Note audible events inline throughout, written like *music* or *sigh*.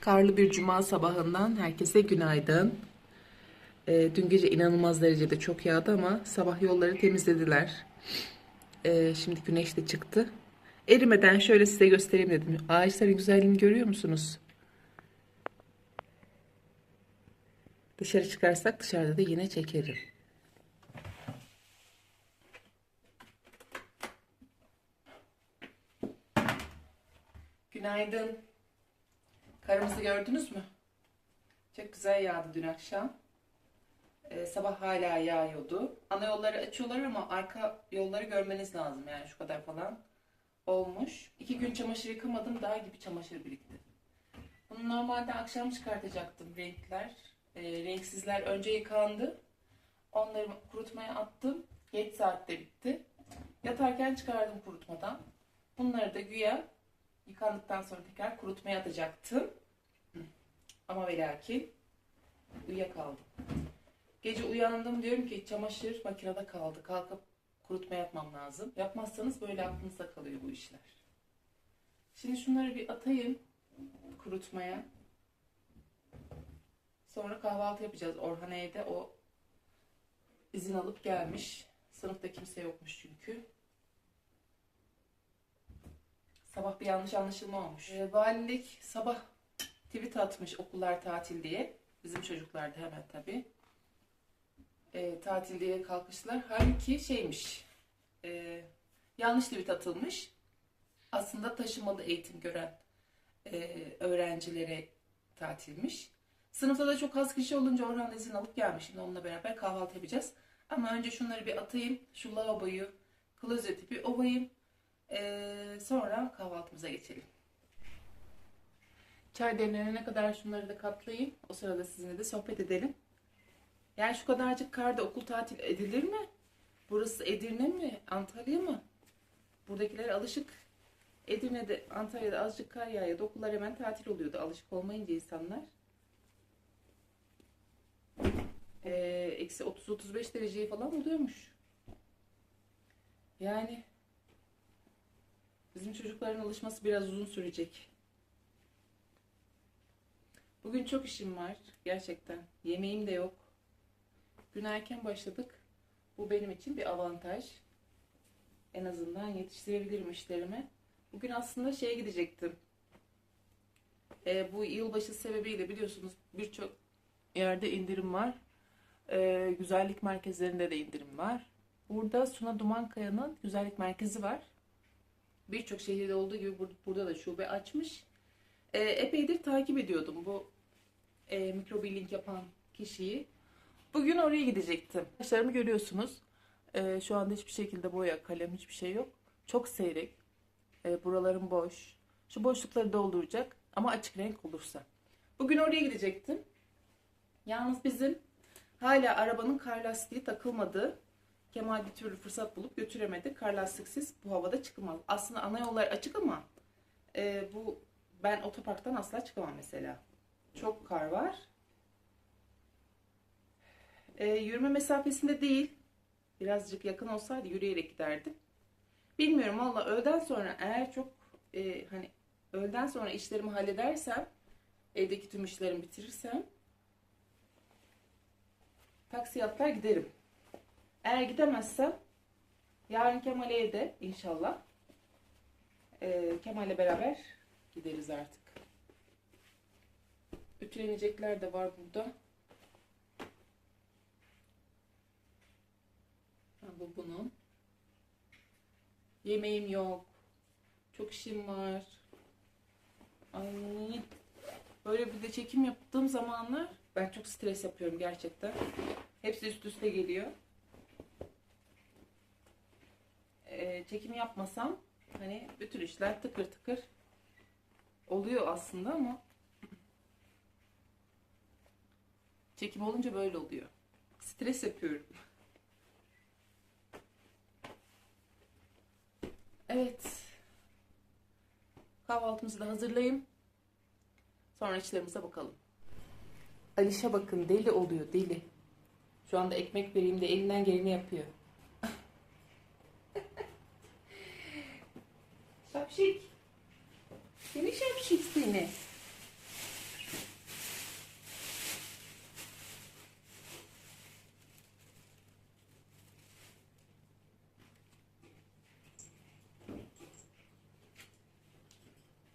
Karlı bir cuma sabahından herkese günaydın. Ee, dün gece inanılmaz derecede çok yağdı ama sabah yolları temizlediler. Ee, şimdi güneş de çıktı. Erimeden şöyle size göstereyim dedim. Ağaçların güzelliğini görüyor musunuz? Dışarı çıkarsak dışarıda da yine çekerim. Günaydın. Karımızı gördünüz mü? Çok güzel yağdı dün akşam. Ee, sabah hala yağıyordu. Ana yolları açıyorlar ama arka yolları görmeniz lazım yani şu kadar falan olmuş. İki gün çamaşır yıkamadım daha gibi çamaşır birikti. Bunu normalde akşam çıkartacaktım renkler. Ee, renksizler önce yıkandı. Onları kurutmaya attım. Geç saatte bitti. Yatarken çıkardım kurutmadan. Bunları da güya yıkandıktan sonra tekrar kurutmaya atacaktım. Ama ve lakin uyuyakaldım. Gece uyandım diyorum ki çamaşır makinede kaldı. Kalkıp kurutma yapmam lazım. Yapmazsanız böyle aklınızda kalıyor bu işler. Şimdi şunları bir atayım kurutmaya. Sonra kahvaltı yapacağız. Orhan evde o izin alıp gelmiş. Sınıfta kimse yokmuş çünkü. Sabah bir yanlış anlaşılma olmuş. Ee, valilik sabah tweet atmış okullar tatil diye. Bizim çocuklar da hemen tabii. Ee, tatil diye kalkıştılar. Halbuki şeymiş. e, yanlış tweet atılmış. Aslında taşımalı eğitim gören e, öğrencilere tatilmiş. Sınıfta da çok az kişi olunca Orhan izin alıp gelmiş. Şimdi onunla beraber kahvaltı yapacağız. Ama önce şunları bir atayım. Şu lavaboyu, klozeti bir ovayım. Ee, sonra kahvaltımıza geçelim. Çay demlenene kadar şunları da katlayayım. O sırada sizinle de sohbet edelim. Yani şu kadarcık karda okul tatil edilir mi? Burası Edirne mi? Antalya mı? Buradakiler alışık. Edirne'de, Antalya'da azıcık kar yağıyordu. Okullar hemen tatil oluyordu. Alışık olmayınca insanlar. Ee, Eksi 30-35 dereceyi falan buluyormuş. Yani Bizim çocukların alışması biraz uzun sürecek. Bugün çok işim var gerçekten. Yemeğim de yok. Gün erken başladık. Bu benim için bir avantaj. En azından yetiştirebilirim işlerimi. Bugün aslında şeye gidecektim. Ee, bu yılbaşı sebebiyle biliyorsunuz birçok yerde indirim var. Ee, güzellik merkezlerinde de indirim var. Burada Suna Dumankaya'nın güzellik merkezi var birçok şehirde olduğu gibi bur- burada da şube açmış. E, epeydir takip ediyordum bu e, mikrobillink yapan kişiyi. Bugün oraya gidecektim. Saçlarımı görüyorsunuz. E, şu anda hiçbir şekilde boya, kalem hiçbir şey yok. Çok seyrek. E, buralarım boş. Şu boşlukları dolduracak ama açık renk olursa. Bugün oraya gidecektim. Yalnız bizim hala arabanın kar lastiği takılmadı. Kemal bir türlü fırsat bulup götüremedi. Kar lastiksiz bu havada çıkılmaz. Aslında ana yollar açık ama e, bu ben otoparktan asla çıkamam mesela. Çok kar var. E, yürüme mesafesinde değil. Birazcık yakın olsaydı yürüyerek giderdim. Bilmiyorum valla öğleden sonra eğer çok e, hani öğleden sonra işlerimi halledersem evdeki tüm işlerimi bitirirsem taksi atlar giderim. Eğer gidemezsem yarın Kemal evde inşallah. Ee, Kemal'le beraber gideriz artık. Ütülenecekler de var burada. Bu bunun. Yemeğim yok. Çok işim var. Ay. Böyle bir de çekim yaptığım zamanlar ben çok stres yapıyorum gerçekten. Hepsi üst üste geliyor. E, çekim yapmasam hani bütün işler tıkır tıkır oluyor aslında ama çekim olunca böyle oluyor. Stres yapıyorum. Evet. Kahvaltımızı da hazırlayayım. Sonra işlerimize bakalım. Alişe bakın deli oluyor deli. Şu anda ekmek vereyim de elinden geleni yapıyor. Şapşik. Seni şapşik seni.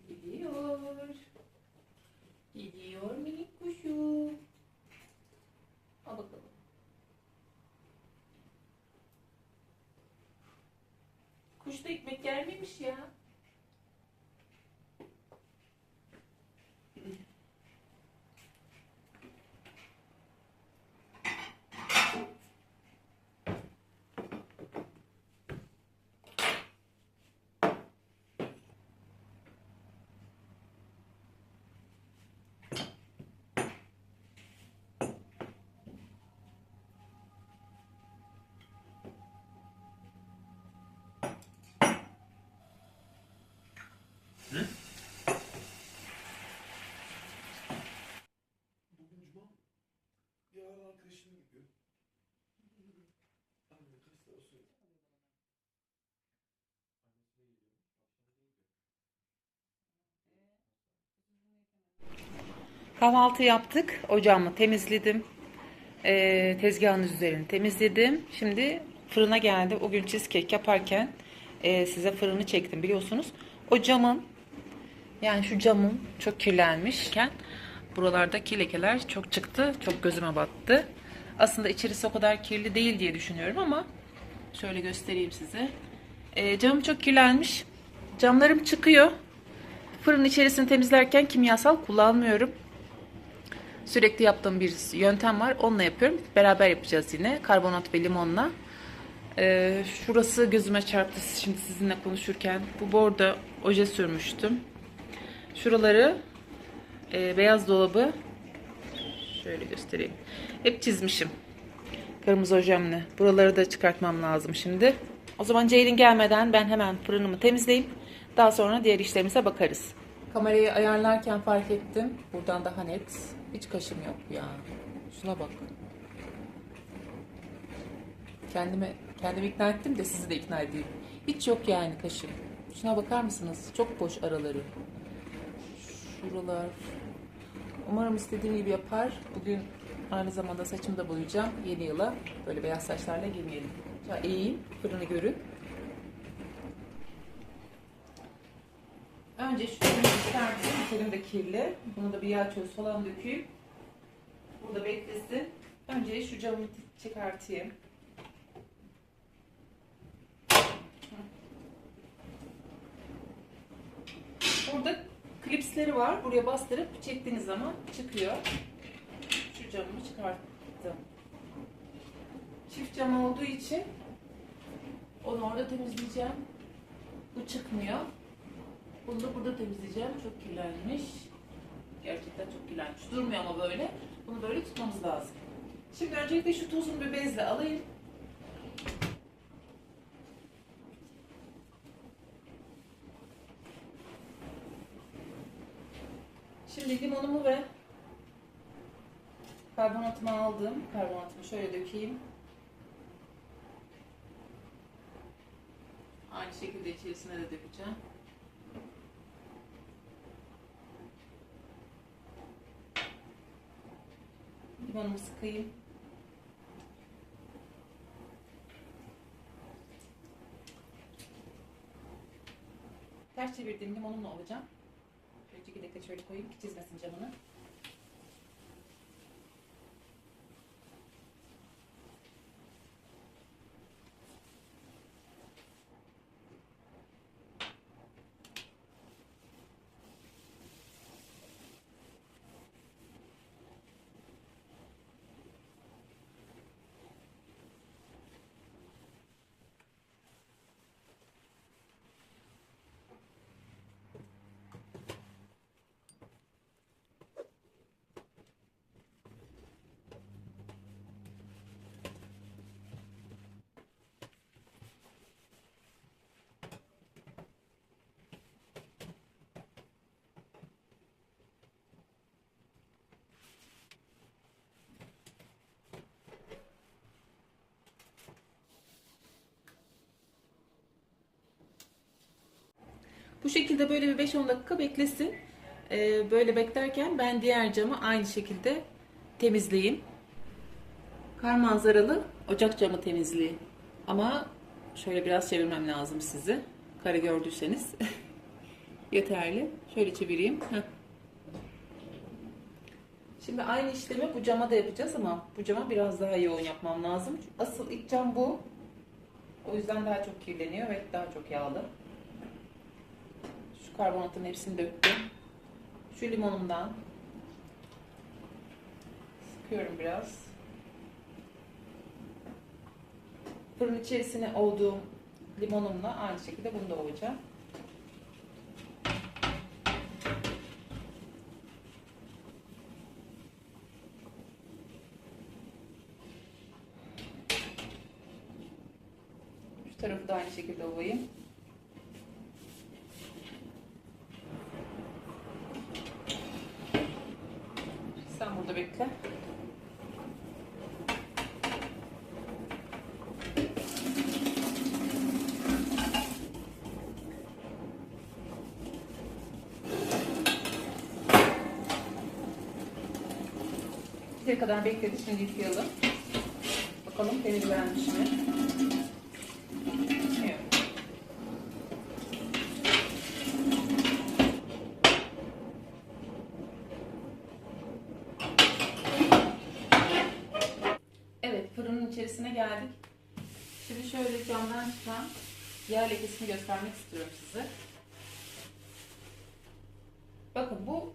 Gidiyor. Gidiyor minik kuşu. Al bakalım. Kuş da ekmek yer miymiş ya? Arkadaşım gidiyor. Anne kaçta o söyle. Annesine gidiyor. Akşam gidiyor. Kahvaltı yaptık. Ocağımı temizledim. Ee, tezgahın üzerini temizledim. Şimdi fırına geldi. O gün cheesecake yaparken e, size fırını çektim biliyorsunuz. O camın yani şu camın çok kirlenmişken buralardaki lekeler çok çıktı. Çok gözüme battı. Aslında içerisi o kadar kirli değil diye düşünüyorum ama şöyle göstereyim size. Ee, camım çok kirlenmiş. Camlarım çıkıyor. Fırın içerisini temizlerken kimyasal kullanmıyorum. Sürekli yaptığım bir yöntem var. Onunla yapıyorum. Beraber yapacağız yine. Karbonat ve limonla. Ee, şurası gözüme çarptı şimdi sizinle konuşurken. Bu bordo oje sürmüştüm. Şuraları e, beyaz dolabı şöyle göstereyim. Hep çizmişim. Kırmızı ojemle. Buraları da çıkartmam lazım şimdi. O zaman Ceylin gelmeden ben hemen fırınımı temizleyeyim. Daha sonra diğer işlerimize bakarız. Kamerayı ayarlarken fark ettim. Buradan daha net. Hiç kaşım yok ya. Şuna bak. Kendime kendimi ikna ettim de sizi de ikna edeyim. Hiç yok yani kaşım. Şuna bakar mısınız? Çok boş araları. Şuralar. Umarım istediğim gibi yapar. Bugün aynı zamanda saçımı da boyayacağım. Yeni yıla böyle beyaz saçlarla girmeyelim. Ya eğeyim, fırını görün. Önce şu elimi çıkartayım. Elim de kirli. Bunu da bir yağ çöz falan dökeyim. Burada beklesin. Önce şu camı çıkartayım. Burada klipsleri var. Buraya bastırıp çektiğiniz zaman çıkıyor. Şu camımı çıkarttım. Çift cam olduğu için onu orada temizleyeceğim. Bu çıkmıyor. Bunu da burada temizleyeceğim. Çok kirlenmiş. Gerçekten çok kirlenmiş. Durmuyor ama böyle. Bunu böyle tutmamız lazım. Şimdi öncelikle şu tozunu bir bezle alayım. Şimdi limonumu ve karbonatımı aldım. Karbonatımı şöyle dökeyim. Aynı şekilde içerisine de dökeceğim. Limonumu sıkayım. Ters çevirdiğim limonumla alacağım. Şöyle çekirdekle şöyle koyayım ki çizmesin camını. Bu şekilde böyle bir 5-10 dakika beklesin. Ee, böyle beklerken ben diğer camı aynı şekilde temizleyeyim. Kar manzaralı ocak camı temizliği. Ama şöyle biraz çevirmem lazım sizi. Karı gördüyseniz. *laughs* Yeterli. Şöyle çevireyim. Şimdi aynı işlemi bu cama da yapacağız ama bu cama biraz daha yoğun yapmam lazım. Asıl ilk cam bu. O yüzden daha çok kirleniyor ve daha çok yağlı. Karbonatın hepsini döktüm. Şu limonumdan sıkıyorum biraz. Fırın içerisine olduğum limonumla aynı şekilde bunu da ovacağım. Şu tarafı da aynı şekilde ovayım. Burada bekle. Bir kadar bekledi. Şimdi yıkayalım. Bakalım temizlenmiş mi? Yok. Evet, fırının içerisine geldik. Şimdi şöyle camdan çıkan yağ lekesini göstermek istiyorum size. Bakın bu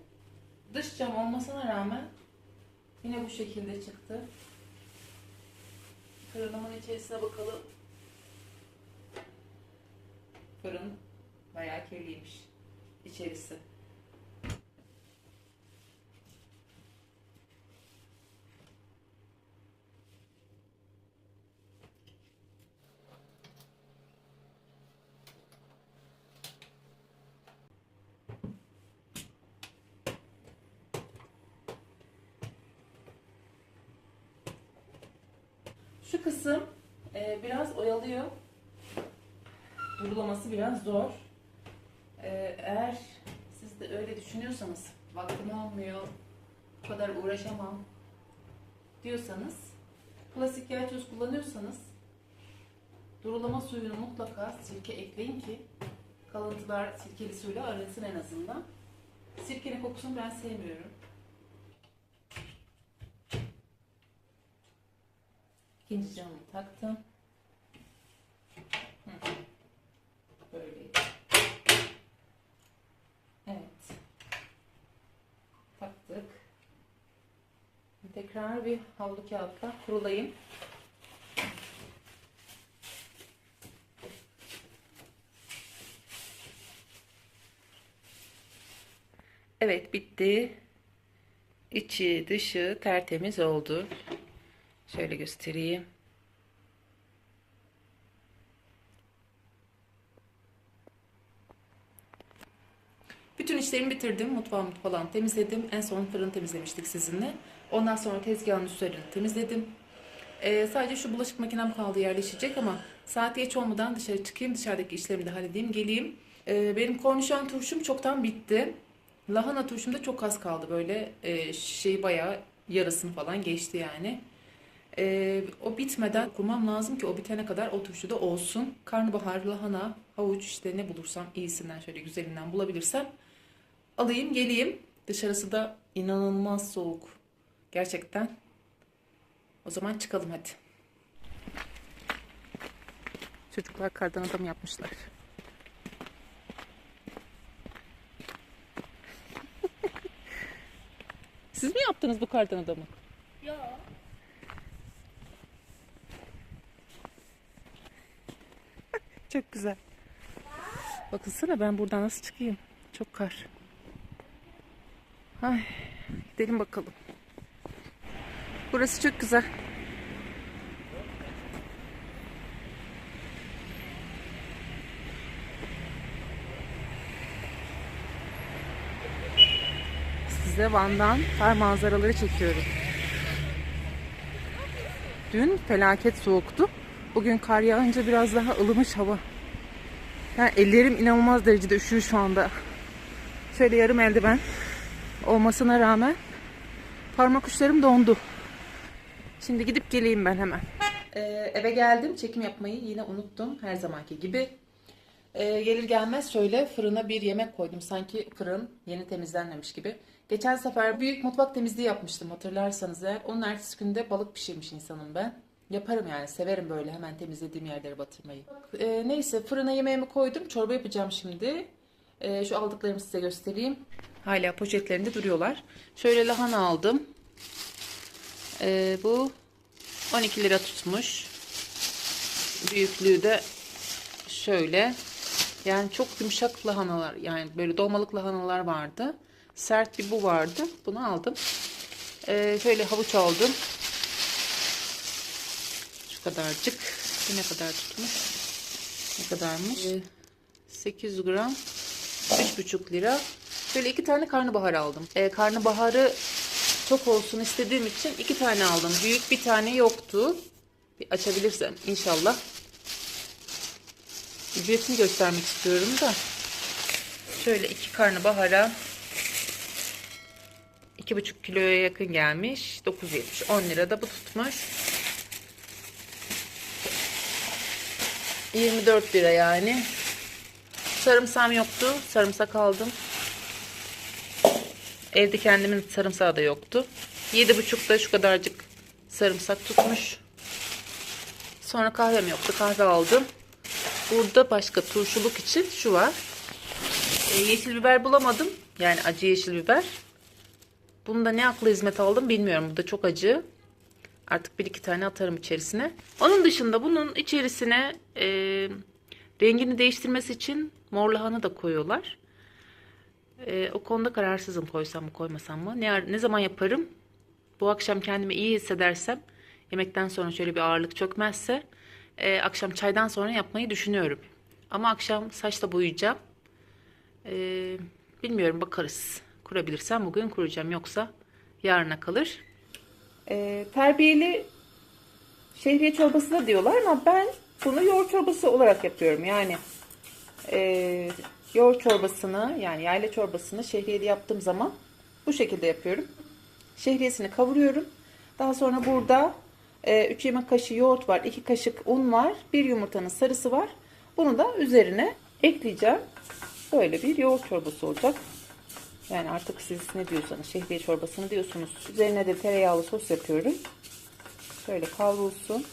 dış cam olmasına rağmen yine bu şekilde çıktı. Fırınımın içerisine bakalım. Fırın bayağı kirliymiş içerisi. Şu kısım e, biraz oyalıyor. Durulaması biraz zor. E, eğer siz de öyle düşünüyorsanız, vaktim olmuyor, bu kadar uğraşamam diyorsanız, klasik yağ toz kullanıyorsanız, durulama suyunu mutlaka sirke ekleyin ki kalıntılar sirkeli suyla arınsın en azından. Sirkenin kokusunu ben sevmiyorum. İkinci camı taktım. Böyle. Evet. Taktık. Tekrar bir havlu kağıtla kurulayayım. Evet bitti. İçi dışı tertemiz oldu. Şöyle göstereyim. Bütün işlerimi bitirdim. Mutfağımı falan temizledim. En son fırını temizlemiştik sizinle. Ondan sonra tezgahın üstlerini temizledim. Ee, sadece şu bulaşık makinem kaldı yerleşecek ama saat geç olmadan dışarı çıkayım. Dışarıdaki işlerimi de halledeyim. Geleyim. Ee, benim kornişon turşum çoktan bitti. Lahana turşumda çok az kaldı böyle. Ee, şey bayağı yarısını falan geçti yani. Ee, o bitmeden kurmam lazım ki o bitene kadar o turşu olsun. Karnabahar, lahana, havuç işte ne bulursam iyisinden şöyle güzelinden bulabilirsem alayım geleyim. Dışarısı da inanılmaz soğuk. Gerçekten. O zaman çıkalım hadi. Çocuklar kardan adam yapmışlar. *laughs* Siz mi yaptınız bu kardan adamı? Yo. Çok güzel. Bakılsana ben buradan nasıl çıkayım? Çok kar. Ay, gidelim bakalım. Burası çok güzel. Size Van'dan kar manzaraları çekiyorum. Dün felaket soğuktu. Bugün kar yağınca biraz daha ılımış hava. Yani ellerim inanılmaz derecede üşüyor şu anda. Şöyle yarım eldiven olmasına rağmen parmak uçlarım dondu. Şimdi gidip geleyim ben hemen. Ee, eve geldim. Çekim yapmayı yine unuttum. Her zamanki gibi. Ee, gelir gelmez şöyle fırına bir yemek koydum. Sanki fırın yeni temizlenmemiş gibi. Geçen sefer büyük mutfak temizliği yapmıştım hatırlarsanız eğer. Onun ertesi günde balık pişirmiş insanım ben. Yaparım yani severim böyle hemen temizlediğim yerlere batırmayı. Ee, neyse fırına yemeğimi koydum. Çorba yapacağım şimdi. Ee, şu aldıklarımı size göstereyim. Hala poşetlerinde duruyorlar. Şöyle lahana aldım. Ee, bu 12 lira tutmuş. Büyüklüğü de şöyle. Yani çok yumuşak lahanalar yani böyle dolmalık lahanalar vardı. Sert bir bu vardı. Bunu aldım. Ee, şöyle havuç aldım. Şu kadarcık. Bu ne kadar tutmuş? Ne kadarmış? Ee, 800 gram. 3,5 lira. Şöyle iki tane karnabahar aldım. Ee, karnabaharı çok olsun istediğim için iki tane aldım. Büyük bir tane yoktu. Bir açabilirsem inşallah. Ücretini göstermek istiyorum da. Şöyle iki karnabahara 2,5 kiloya yakın gelmiş. 9.70. 10 lira da bu tutmuş. 24 lira yani. Sarımsağım yoktu. Sarımsak aldım. Evde kendimin sarımsağı da yoktu. 7,5'da şu kadarcık sarımsak tutmuş. Sonra kahvem yoktu. Kahve aldım. Burada başka turşuluk için şu var. E, yeşil biber bulamadım. Yani acı yeşil biber. Bunu da ne akla hizmet aldım bilmiyorum. Bu da çok acı. Artık bir iki tane atarım içerisine. Onun dışında bunun içerisine e, rengini değiştirmesi için mor lahana da koyuyorlar. E, o konuda kararsızım koysam mı koymasam mı. Ne, ne zaman yaparım? Bu akşam kendimi iyi hissedersem yemekten sonra şöyle bir ağırlık çökmezse e, akşam çaydan sonra yapmayı düşünüyorum. Ama akşam saçla boyayacağım. E, bilmiyorum bakarız. Kurabilirsem bugün kuracağım yoksa yarına kalır. E, terbiyeli şehriye çorbası da diyorlar ama ben bunu yoğurt çorbası olarak yapıyorum. Yani e, yoğurt çorbasını yani yayla çorbasını şehriyeli yaptığım zaman bu şekilde yapıyorum. Şehriyesini kavuruyorum. Daha sonra burada 3 yemek kaşığı yoğurt var, 2 kaşık un var, 1 yumurtanın sarısı var. Bunu da üzerine ekleyeceğim. Böyle bir yoğurt çorbası olacak. Yani artık siz ne diyorsanız şehriye çorbasını diyorsunuz. Üzerine de tereyağlı sos yapıyorum. Şöyle kavrulsun.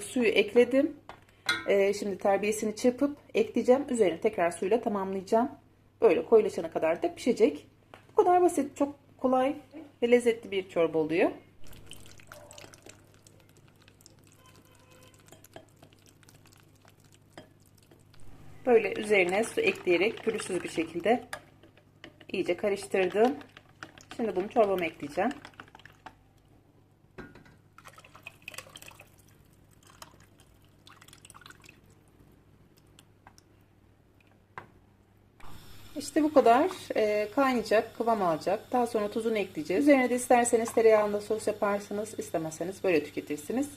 Suyu ekledim. Ee, şimdi terbiyesini çırpıp ekleyeceğim. Üzerine tekrar suyla tamamlayacağım. Böyle koyulaşana kadar da pişecek. Bu kadar basit, çok kolay ve lezzetli bir çorba oluyor. Böyle üzerine su ekleyerek pürüzsüz bir şekilde iyice karıştırdım. Şimdi bunu çorbama ekleyeceğim. İşte bu kadar e, kaynayacak, kıvam alacak. Daha sonra tuzunu ekleyeceğiz. Üzerine de isterseniz tereyağında sos yaparsınız, istemezseniz böyle tüketirsiniz.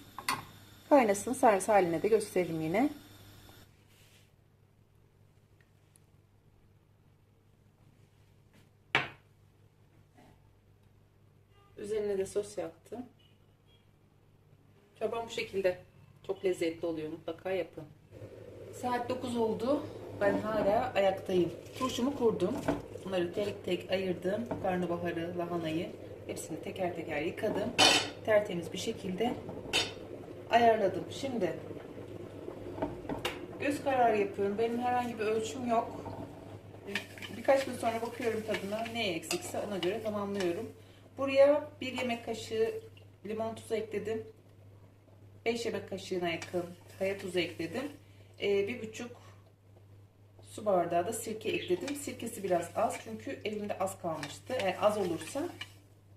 Kaynasın, servis haline de göstereyim yine. Üzerine de sos yaptım. Çorbam bu şekilde. Çok lezzetli oluyor. Mutlaka yapın. Saat 9 oldu. Ben hala ayaktayım. Turşumu kurdum. Bunları tek tek ayırdım. Karnabaharı, lahanayı hepsini teker teker yıkadım. Tertemiz bir şekilde ayarladım. Şimdi göz kararı yapıyorum. Benim herhangi bir ölçüm yok. Birkaç gün sonra bakıyorum tadına. Ne eksikse ona göre tamamlıyorum. Buraya bir yemek kaşığı limon tuzu ekledim. 5 yemek kaşığına yakın kaya tuzu ekledim. Ee, bir buçuk su bardağı da sirke ekledim. Sirkesi biraz az çünkü elimde az kalmıştı. Eğer az olursa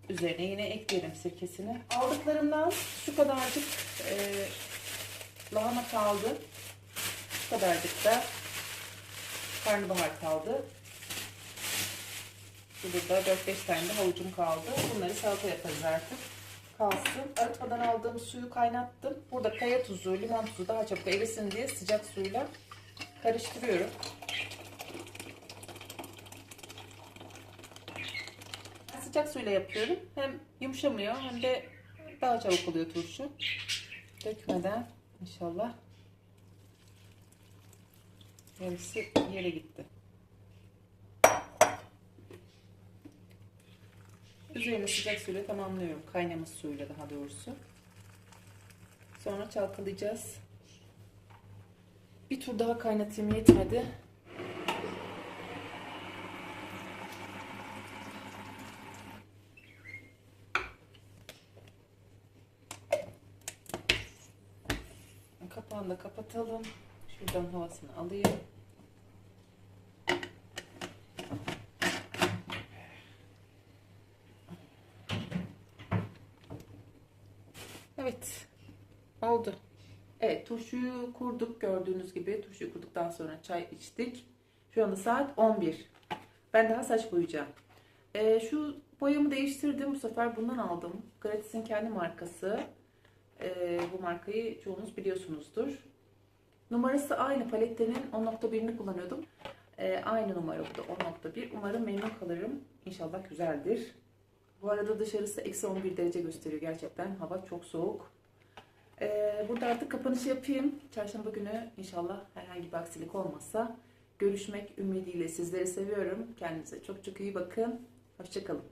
üzerine yine eklerim sirkesini. Aldıklarımdan şu kadarcık e, lahana kaldı. Şu kadarcık da karnabahar kaldı. Burada 4-5 tane de havucum kaldı. Bunları salata yaparız artık. Kalsın. Arıtmadan aldığım suyu kaynattım. Burada kaya tuzu, limon tuzu daha çabuk erisin diye sıcak suyla karıştırıyorum. Sıcak suyla yapıyorum. Hem yumuşamıyor hem de daha çabuk oluyor turşu. Dökmeden inşallah. Yarısı yere gitti. Üzerini sıcak suyla tamamlıyorum. Kaynamış suyla daha doğrusu. Sonra çalkalayacağız. Bir tur daha kaynatayım yetmedi. Kapağını da kapatalım. Şuradan havasını alayım. Evet. Oldu. Evet turşuyu kurduk gördüğünüz gibi. Turşuyu kurduktan sonra çay içtik. Şu anda saat 11. Ben daha saç boyayacağım. Ee, şu boyamı değiştirdim. Bu sefer bundan aldım. Gratis'in kendi markası. Ee, bu markayı çoğunuz biliyorsunuzdur. Numarası aynı. Palettenin 10.1'ini kullanıyordum. Ee, aynı numara bu da 10.1. Umarım memnun kalırım. İnşallah güzeldir. Bu arada dışarısı eksi 11 derece gösteriyor gerçekten. Hava çok soğuk. Ee, burada artık kapanışı yapayım. Çarşamba günü inşallah herhangi bir aksilik olmazsa görüşmek ümidiyle sizleri seviyorum. Kendinize çok çok iyi bakın. Hoşçakalın.